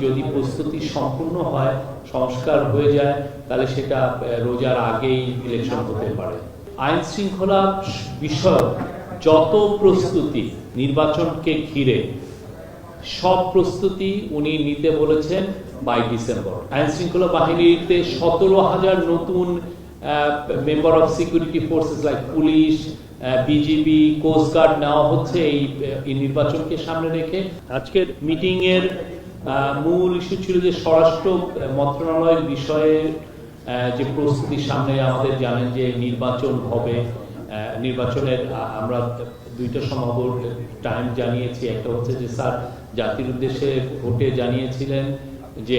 যদি প্রস্তুতি সম্পূর্ণ হয় সংস্কার হয়ে যায় তাহলে সেটা রোজার আগেই ইলেকশন হতে পারে। আইন শৃঙ্খলা বিষয়ক যত প্রস্তুতি নির্বাচনকে ঘিরে সব প্রস্তুতি উনি নিতে বলেছেন বাই ডিসেম্বর আইন শৃঙ্খলা বাহিনীতে সতেরো হাজার নতুন member of security forces like police BGB coast guard নেওয়া হচ্ছে এই নির্বাচনকে সামনে রেখে। আজকের মিটিং এর আহ, মূল ইস্যু ছিল যে স্বরাষ্ট্র মন্ত্রণালয়ের বিষয়ে যে প্রস্তুতি সামনে আমাদের জানেন যে নির্বাচন হবে। নির্বাচনের আমরা দুইটা সম্ভাব্য টাইম জানিয়েছি। একটা হচ্ছে যে স্যার জাতির উদ্দেশ্যে ভোটে জানিয়েছিলেন যে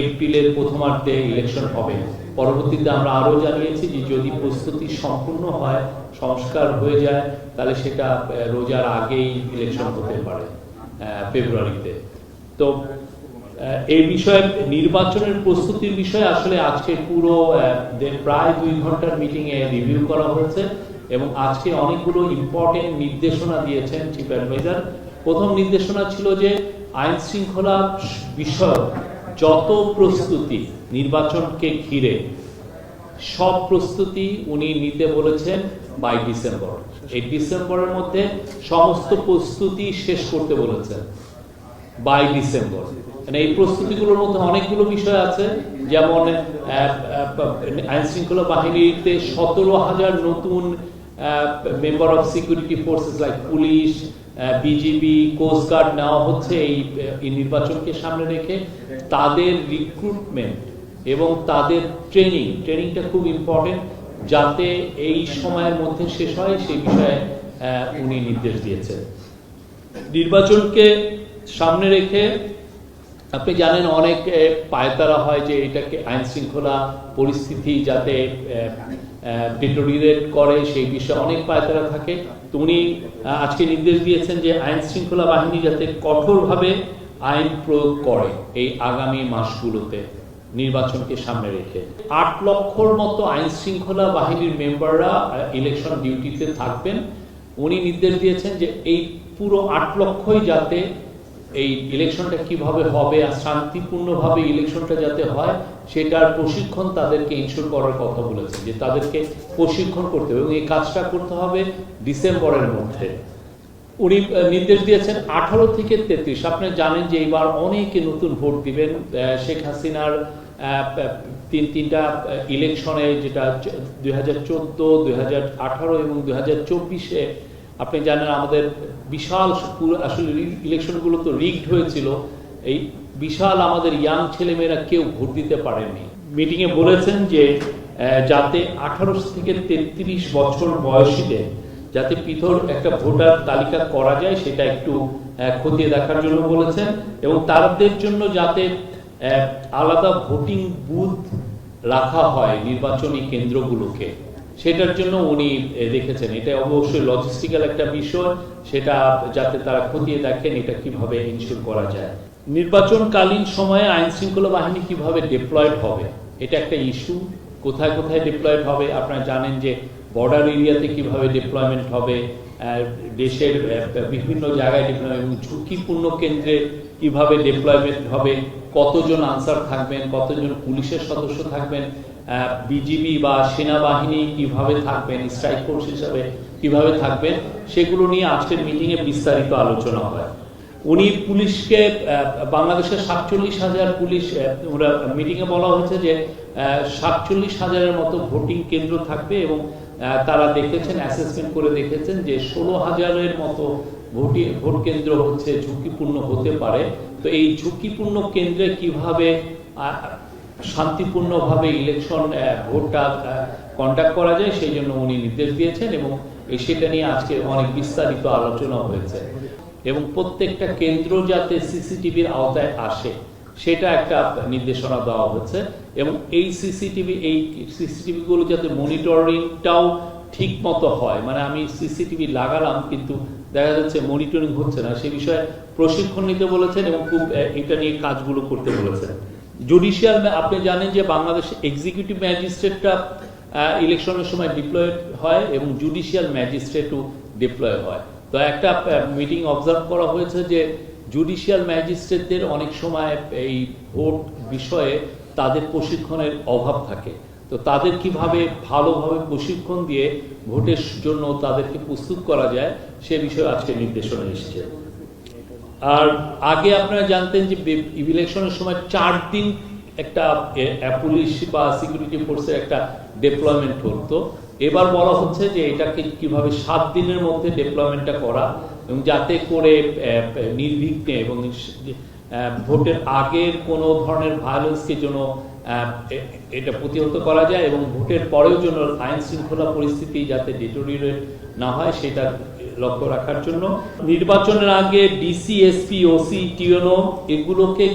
এপ্রিলের প্রথমার্ধে ইলেকশন হবে। পরবর্তীতে আমরা আরও জানিয়েছি যে যদি প্রস্তুতি সম্পূর্ণ হয়, সংস্কার হয়ে যায়, তাহলে সেটা রোজার আগেই ইলেকশন হতে পারে ফেব্রুয়ারিতে। তো এই বিষয়ে নির্বাচনের প্রস্তুতির বিষয়ে আসলে আজকে পুরো প্রায় দুই ঘণ্টার মিটিং এ রিভিউ করা হয়েছে এবং আজকে অনেকগুলো ইম্পর্টেন্ট নির্দেশনা দিয়েছেন চিফ অ্যাডভাইজার প্রথম নির্দেশনা ছিল যে আইন শৃঙ্খলা বিষয়ক যত প্রস্তুতি নির্বাচনকে ঘিরে, সব প্রস্তুতি উনি নিতে বলেছেন বাই ডিসেম্বর এই ডিসেম্বরের মধ্যে সমস্ত প্রস্তুতি শেষ করতে বলেছেন। বাই ডিসেম্বর মানে এই প্রস্তুতিগুলোর মধ্যে অনেকগুলো বিষয় আছে, যেমন আইন শৃঙ্খলা বাহিনীতে সতেরো হাজার নতুন member of security forces like police BGB coast guard নেওয়া হচ্ছে এই নির্বাচনকে সামনে রেখে। তাদের রিক্রুটমেন্ট এবং তাদের ট্রেনিং ট্রেনিংটা খুব ইম্পর্টেন্ট যাতে এই সময়ের মধ্যে শেষ হয় সেই বিষয়ে উনি নির্দেশ দিয়েছেন। নির্বাচনকে সামনে রেখে আপনি জানেন অনেক পায়তারা হয় যে এটাকে আইন শৃঙ্খলা পরিস্থিতি যাতে ডিটোরিয়েট করে, সেই বিষয়ে অনেক পায়তারা থাকে। তো উনি আজকে নির্দেশ দিয়েছেন যে আইন শৃঙ্খলা বাহিনী যাতে কঠোরভাবে আইন প্রয়োগ করে এই আগামী মাসগুলোতে নির্বাচনকে সামনে রেখে। আট লক্ষর মতো আইন শৃঙ্খলা বাহিনীর মেম্বাররা ইলেকশন ডিউটিতে থাকবেন। উনি নির্দেশ দিয়েছেন যে এই পুরো আট লক্ষই যাতে এই ইলেকশনটা কীভাবে হবে আর শান্তিপূর্ণভাবে ইলেকশনটা যাতে হয়, সেটার প্রশিক্ষণ তাদেরকে ইনশোর করার কথা বলেছেন, যে তাদেরকে প্রশিক্ষণ করতে হবে। এবং এই কাজটা করতে হবে ডিসেম্বরের মধ্যে। উনি নির্দেশ দিয়েছেন আঠারো থেকে তেত্রিশ। আপনি জানেন যে এবার অনেকে নতুন ভোট দিবেন শেখ হাসিনার তিন, তিনটা ইলেকশনে যেটা দুই হাজার চোদ্দ, দুই হাজার আঠারো এবং দুই হাজার চব্বিশে আপনি জানেন আমাদের বিশাল আসলে ইলেকশনগুলো তো রিগড হয়েছিল। এই বিশাল আমাদের ইয়াং ছেলেমেয়েরা কেউ ভোট দিতে পারেনি মিটিংয়ে বলেছেন যে যাতে আঠারো থেকে তেত্রিশ বছর বয়সীদের যাতে পৃথক একটা ভোটার তালিকা করা যায়, সেটা একটু খতিয়ে দেখার জন্য বলেছেন এবং তাদের জন্য যাতে আলাদা ভোটিং বুথ রাখা হয় নির্বাচনী কেন্দ্রগুলোকে। সেটার জন্য উনি দেখেছেন। এটা অবশ্যই লজিস্টিক্যাল একটা বিষয়। সেটা যাতে তারা খতিয়ে দেখেন এটা কীভাবে ইনশিওর করা যায়। নির্বাচনকালীন সময়ে আইন শৃঙ্খলা বাহিনী কীভাবে ডিপ্লয়েড হবে, এটা একটা ইস্যু কোথায় কোথায় ডিপ্লয়েড হবে, আপনারা জানেন যে বর্ডার এরিয়াতে কীভাবে ডিপ্লয়মেন্ট হবে দেশের বিভিন্ন জায়গায় ডিপ্লয়মেন্ট এবং ঝুঁকিপূর্ণ কেন্দ্রে কীভাবে ডিপ্লয়মেন্ট হবে, কতজন আনসার থাকবেন, কতজন পুলিশের সদস্য থাকবেন বিজিবি বা সেনাবাহিনী কীভাবে থাকবেন স্ট্রাইক ফোর্স হিসাবে কীভাবে থাকবেন, সেগুলো নিয়ে আজকের মিটিংয়ে বিস্তারিত আলোচনা হয়। উনি পুলিশকে বাংলাদেশের সাতচল্লিশ হাজার পুলিশ ওরা মিটিংয়ে বলা হয়েছে যে সাতচল্লিশ হাজারের মতো ভোটিং কেন্দ্র থাকবে এবং তারা দেখেছেন অ্যাসেসমেন্ট করে দেখেছেন যে ষোলো হাজারের মতো ভোটি, ভোট কেন্দ্র হচ্ছে ঝুঁকিপূর্ণ হতে পারে। তো এই ঝুঁকিপূর্ণ কেন্দ্রে কীভাবে শান্তিপূর্ণভাবে ইলেকশন ভোটটা কন্ডাক্ট করা যায়, সেই জন্য উনি নির্দেশ দিয়েছেন এবং সেটা নিয়ে আজকে অনেক বিস্তারিত আলোচনা হয়েছে। এবং প্রত্যেকটা কেন্দ্র যাতে সিসিটিভির আওতায় আসে, সেটা একটা নির্দেশনা দেওয়া হচ্ছে এবং এই সিসিটিভি এই সিসিটিভি গুলো যাতে মনিটরিংটাও ঠিক মতো হয় মানে আমি সিসিটিভি লাগালাম কিন্তু দেখা যাচ্ছে মনিটরিং হচ্ছে না, সে বিষয়ে প্রশিক্ষণ নিতে বলেছেন এবং খুব এটা নিয়ে কাজগুলো করতে বলেছেন। জুডিশিয়াল আপনি জানেন যে বাংলাদেশ এক্সিকিউটিভ ম্যাজিস্ট্রেটটা ইলেকশনের সময় ডিপ্লয়েড হয় এবং জুডিশিয়াল ম্যাজিস্ট্রেটও ডিপ্লয় হয়। তো একটা মিটিং অবজার্ভ করা হয়েছে যে জুডিশিয়াল ম্যাজিস্ট্রেটদের অনেক সময় এই ভোট বিষয়ে তাদের প্রশিক্ষণের অভাব থাকে। তো তাদের কীভাবে ভালোভাবে প্রশিক্ষণ দিয়ে ভোটের জন্য তাদেরকে প্রস্তুত করা যায়, সে বিষয়ে আজকে নির্দেশনা এসেছে। আর আগে আপনারা জানতেন যে ইলেকশনের সময় চার দিন একটা পুলিশ বা সিকিউরিটি ফোর্সের একটা ডেপ্লয়মেন্ট হতো। এবার বলা হচ্ছে যে এটাকে কীভাবে সাত দিনের মধ্যে ডেপ্লয়মেন্টটা করা এবং যাতে করে নির্বিঘ্নে এবং ভোটের আগের কোনো ধরনের ভায়োলেন্সকে যেন এটা প্রতিহত করা যায় এবং ভোটের পরেও যেন আইন শৃঙ্খলা পরিস্থিতি যাতে ডিটোরিয়েট না হয় সেটা লক্ষ্য রাখার জন্য। নির্বাচনের আগে ডিসি, এসপি, ওসি টিওনো এগুলোকে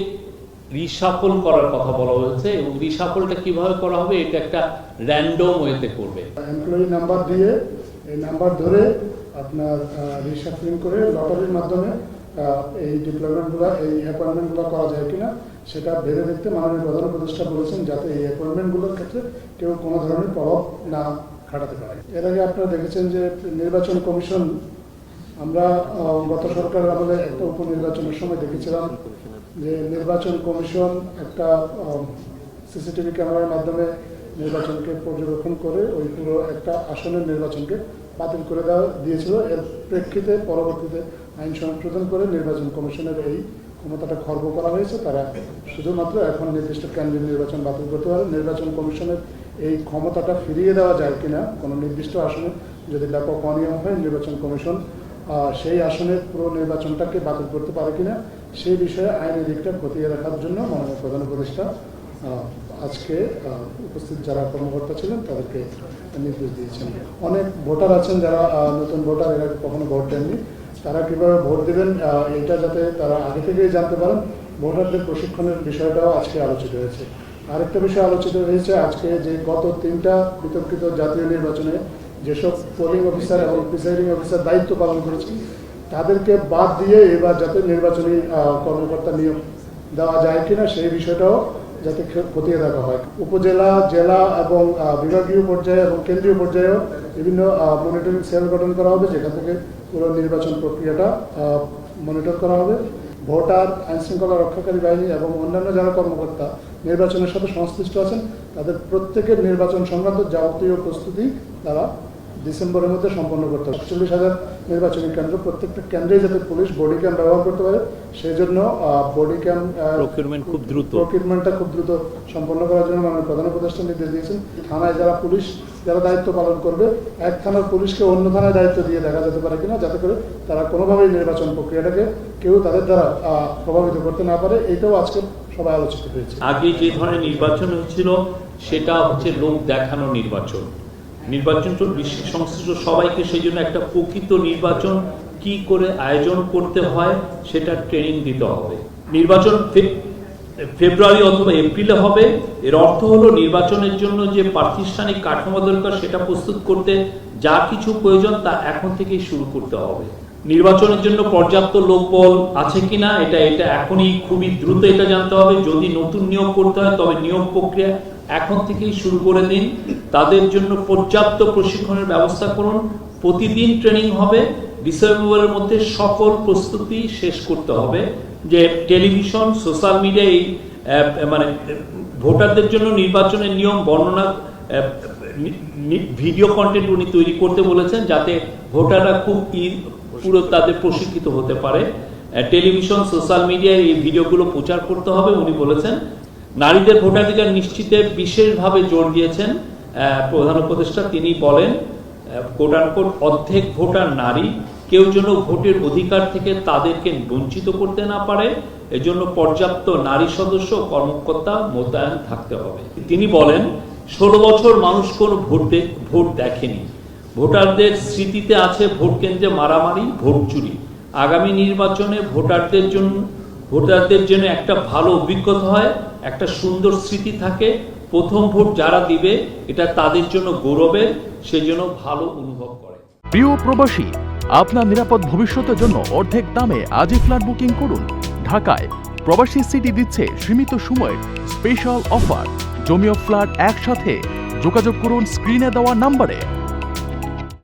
রিসাফল করার কথা বলা হয়েছে এবং রিসাফলটা কীভাবে করা হবে এটা একটা র্যান্ডম ওয়েতে করবে। এমপ্লয়ি নাম্বার দিয়ে এই নাম্বার ধরে আপনার রিসাফলিং করে লটারির মাধ্যমে এই ডিপ্লয়মেন্টগুলো এই অ্যাপয়েন্টমেন্টগুলো করা যায় কিনা, সেটা ভেবে দেখতে মাননীয় প্রধান উপদেষ্টা বলেছেন যাতে এই অ্যাপয়েন্টমেন্টগুলোর ক্ষেত্রে কেউ কোনো ধরনের প্রভাব না খাটাতে পারে। এর আগে আপনারা দেখেছেন যে নির্বাচন কমিশন আমরা গত সরকারের আমাদের একটা উপনির্বাচনের সময় দেখেছিলাম যে নির্বাচন কমিশন একটা সিসিটিভি ক্যামেরার মাধ্যমে নির্বাচনকে পর্যবেক্ষণ করে ওই পুরো একটা আসনের নির্বাচনকে বাতিল করে দেওয়া দিয়েছিল। এর প্রেক্ষিতে পরবর্তীতে আইন সংশোধন করে নির্বাচন কমিশনের এই ক্ষমতাটা খর্ব করা হয়েছে। তারা শুধুমাত্র এখন নির্দিষ্ট কেন্দ্রীয় নির্বাচন বাতিল করতে পারে। নির্বাচন কমিশনের এই ক্ষমতাটা ফিরিয়ে দেওয়া যায় কিনা কোনো নির্দিষ্ট আসনে যদি ব্যাপক অনিয়ম হয়, নির্বাচন কমিশন সেই আসনের পুরো নির্বাচনটাকে বাতিল করতে পারে কিনা সেই বিষয়ে আইনি দিকটা খতিয়ে রাখার জন্য মাননীয় প্রধান উপদেষ্টা আজকে উপস্থিত যারা কর্মকর্তা ছিলেন তাদেরকে নির্দেশ দিয়েছেন। অনেক ভোটার আছেন যারা নতুন ভোটার, এরা কখনো ভোট দেননি। তারা কীভাবে ভোট দেবেন এটা যাতে তারা আগে থেকেই জানতে পারেন, ভোটারদের প্রশিক্ষণের বিষয়টাও আজকে আলোচিত হয়েছে। আরেকটা বিষয় আলোচিত হয়েছে, আজকে যে গত তিনটা বিতর্কিত জাতীয় নির্বাচনে যেসব পোলিং অফিসার এবং প্রিসাইডিং অফিসার দায়িত্ব পালন করেছেন তাদেরকে বাদ দিয়ে এবার যাতে নির্বাচনী কর্মকর্তা নিয়োগ দেওয়া যায় কিনা সেই বিষয়টাও যাতে খতিয়ে দেখা হয়। উপজেলা, জেলা এবং বিভাগীয় পর্যায়ে এবং কেন্দ্রীয় পর্যায়েও বিভিন্ন মনিটরিং সেল গঠন করা হবে, যেখান থেকে পুরো নির্বাচন প্রক্রিয়াটা মনিটর করা হবে। ভোটার আইন শৃঙ্খলা রক্ষাকারী বাহিনী এবং অন্যান্য যারা কর্মকর্তা নির্বাচনের সাথে সংশ্লিষ্ট আছেন, তাদের প্রত্যেকের নির্বাচন সংক্রান্ত যাবতীয় প্রস্তুতি তারা ডিসেম্বরের মধ্যে সম্পন্ন করতে হবে। চল্লিশ হাজার নির্বাচনী কেন্দ্র প্রত্যেকটা কেন্দ্রে যাতে পুলিশ বডি ক্যাম্প ব্যবহার করতে পারে সেই জন্য বডি ক্যাম্প Procurement খুব দ্রুত। প্রকিউরমেন্টটা খুব দ্রুত সম্পন্ন করার জন্য মাননীয় প্রধান উপদেষ্টা নির্দেশ দিয়েছেন। থানায় যারা পুলিশ যারা দায়িত্ব পালন করবে এক থানার পুলিশকে অন্য থানায় দায়িত্ব দিয়ে দেখা যেতে পারে কিনা যাতে করে তারা কোনোভাবেই নির্বাচন প্রক্রিয়াটাকে কেউ তাদের দ্বারা আহ, প্রভাবিত করতে না পারে এটাও আজকে সবাই আলোচিত হয়েছে। আগে যে ধরনের নির্বাচন হচ্ছিল সেটা হচ্ছে লোক দেখানো নির্বাচন। নির্বাচন তো বিশ্ব সংশ্লিষ্ট সবাইকে, সেই জন্য একটা প্রকৃত নির্বাচন কি করে আয়োজন করতে হয় সেটা ট্রেনিং দিতে হবে। নির্বাচন ফেব্রুয়ারি অথবা এপ্রিলে হবে। এর অর্থ হলো নির্বাচনের জন্য যে প্রাতিষ্ঠানিক কাঠামো দরকার সেটা প্রস্তুত করতে যা কিছু প্রয়োজন তা এখন থেকেই শুরু করতে হবে। নির্বাচনের জন্য পর্যাপ্ত লোকবল আছে কিনা, এটা এটা এখনই খুবই দ্রুত এটা জানতে হবে। যদি নতুন নিয়োগ করতে হয়, তবে নিয়োগ প্রক্রিয়া এখন থেকেই শুরু করে দিন। তাদের জন্য পর্যাপ্ত প্রশিক্ষণের ব্যবস্থা করুন। প্রতিদিন ট্রেনিং হবে। ডিসেম্বরের মধ্যে সকল প্রস্তুতি শেষ করতে হবে। যে টেলিভিশন, সোশ্যাল মিডিয়া, এই মানে ভোটারদের জন্য নির্বাচনের নিয়ম, বর্ণনা ভিডিও কন্টেন্ট উনি তৈরি করতে বলেছেন যাতে ভোটাররা খুব পুরো তাদের প্রশিক্ষিত হতে পারে। টেলিভিশন, সোশ্যাল মিডিয়ায় এই ভিডিওগুলো প্রচার করতে হবে। উনি বলেছেন নারীদের ভোটাধিকার নিশ্চিতে বিশেষভাবে জোর দিয়েছেন প্রধান উপদেষ্টা। তিনি বলেন কোট অর্ধেক ভোটার নারী। কেউ যেন ভোটের অধিকার থেকে তাদেরকে বঞ্চিত করতে না পারে, এজন্য পর্যাপ্ত নারী সদস্য কর্মকর্তা মোতায়েন থাকতে হবে। তিনি বলেন, ষোলো বছর মানুষ কোনো ভোট ভোট দেখেনি। ভোটারদের স্মৃতিতে আছে ভোট কেন্দ্রে মারামারি, ভোট চুরি। আগামী নির্বাচনে ভোটারদের জন্য ভোটারদের জন্য একটা ভালো অভিজ্ঞতা হয়, একটা সুন্দর স্মৃতি থাকে। প্রথম ভোট যারা দিবে, এটা তাদের জন্য গৌরবের, সেজন্য ভালো অনুভব করে। প্রিয় প্রবাসী, আপনার নিরাপদ ভবিষ্যতের জন্য অর্ধেক দামে আজই ফ্ল্যাট বুকিং করুন। ঢাকায় প্রবাসী সিটি দিচ্ছে সীমিত সময়ের স্পেশাল অফার জমিও ফ্ল্যাট একসাথে। যোগাযোগ করুন স্ক্রিনে দেওয়া নাম্বারে।